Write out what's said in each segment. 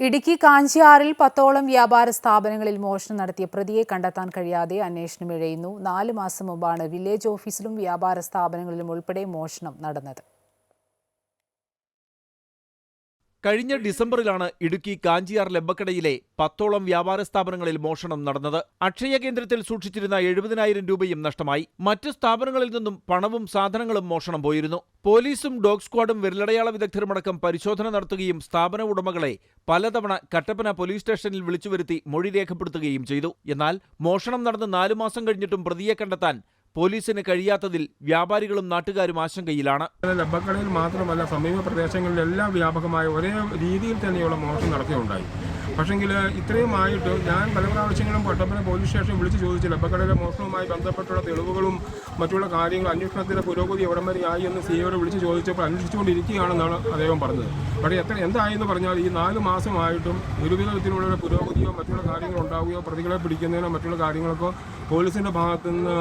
ഇടുക്കി കാഞ്ചിയാറിൽ പത്തോളം വ്യാപാര സ്ഥാപനങ്ങളിൽ മോഷണം നടത്തിയ പ്രതിയെ കണ്ടെത്താൻ കഴിയാതെ അന്വേഷണം ഇഴയുന്നു. നാല് മാസം മുമ്പാണ് വില്ലേജ് ഓഫീസിലും വ്യാപാര സ്ഥാപനങ്ങളിലും ഉൾപ്പെടെ മോഷണം നടന്നത്. കഴിഞ്ഞ ഡിസംബറിലാണ് ഇടുക്കി കാഞ്ചിയാർ ലെബക്കടയിലെ പത്തോളം വ്യാപാര സ്ഥാപനങ്ങളിൽ മോഷണം നടന്നത്. അക്ഷയ കേന്ദ്രത്തിൽ സൂക്ഷിച്ചിരുന്ന എഴുപതിനായിരം രൂപയും നഷ്ടമായി. മറ്റ് സ്ഥാപനങ്ങളിൽ നിന്നും പണവും സാധനങ്ങളും മോഷണം പോയിരുന്നു. പോലീസും ഡോഗ് സ്ക്വാഡും വിരലടയാള വിദഗ്ധരുമടക്കം പരിശോധന നടത്തുകയും സ്ഥാപന ഉടമകളെ പലതവണ കട്ടപ്പന പോലീസ് സ്റ്റേഷനിൽ വിളിച്ചുവരുത്തി മൊഴി രേഖപ്പെടുത്തുകയും ചെയ്തു. എന്നാൽ മോഷണം നടന്ന് നാലു മാസം കഴിഞ്ഞിട്ടും പ്രതിയെ കണ്ടെത്താൻ പോലീസിന് കഴിയാത്തതിൽ വ്യാപാരികളും നാട്ടുകാരും ആശങ്കയിലാണ്. ലബക്കടയിൽ മാത്രമല്ല സമീപ പ്രദേശങ്ങളിലെല്ലാം വ്യാപകമായ ഒരേ രീതിയിൽ തന്നെയുള്ള മോഷണം നടക്കുകയുണ്ടായി ഇത്രയും ആയിട്ട് ഞാൻ പല പ്രാവശ്യങ്ങളും കട്ടപ്പന പോലീസ് സ്റ്റേഷൻ വിളിച്ച് ചോദിച്ചു ലബക്കടയിലെ മോഷണവുമായി ബന്ധപ്പെട്ടുള്ള തെളിവുകളും മറ്റുള്ള കാര്യങ്ങളും അന്വേഷണത്തിന്റെ പുരോഗതി എവിടം വരെ ആയി എന്ന് സിയോട് വിളിച്ച് ചോദിച്ചപ്പോൾ അന്വേഷിച്ചുകൊണ്ടിരിക്കുകയാണെന്നാണ് അദ്ദേഹം പറഞ്ഞത്. പക്ഷേ എത്ര എന്തായെന്ന് പറഞ്ഞാൽ ഈ നാല് മാസമായിട്ടും ഒരുവിധത്തിലുള്ള പുരോഗതിയോ മറ്റുള്ള കാര്യങ്ങളോ ഉണ്ടാവുകയോ പ്രതികളെ പിടിക്കുന്നതിനോ മറ്റുള്ള കാര്യങ്ങൾക്കോ പോലീസിന്റെ ഭാഗത്തുനിന്ന്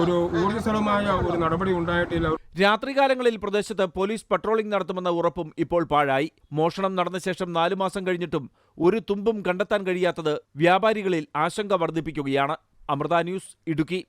ഒരു ഊർജസ്വലമായ ഒരു നടപടി ഉണ്ടായിട്ടില്ല. രാത്രികാലങ്ങളിൽ പ്രദേശത്ത് പോലീസ് പട്രോളിംഗ് നടത്തുമെന്ന ഉറപ്പും ഇപ്പോൾ പാഴായി. മോഷണം നടന്ന ശേഷം നാലു മാസം കഴിഞ്ഞിട്ടും ഒരു തുമ്പും കണ്ടെത്താൻ കഴിയാത്തത് വ്യാപാരികളിൽ ആശങ്ക വർദ്ധിപ്പിക്കുകയാണ്. അമൃത ന്യൂസ് ഇടുക്കി.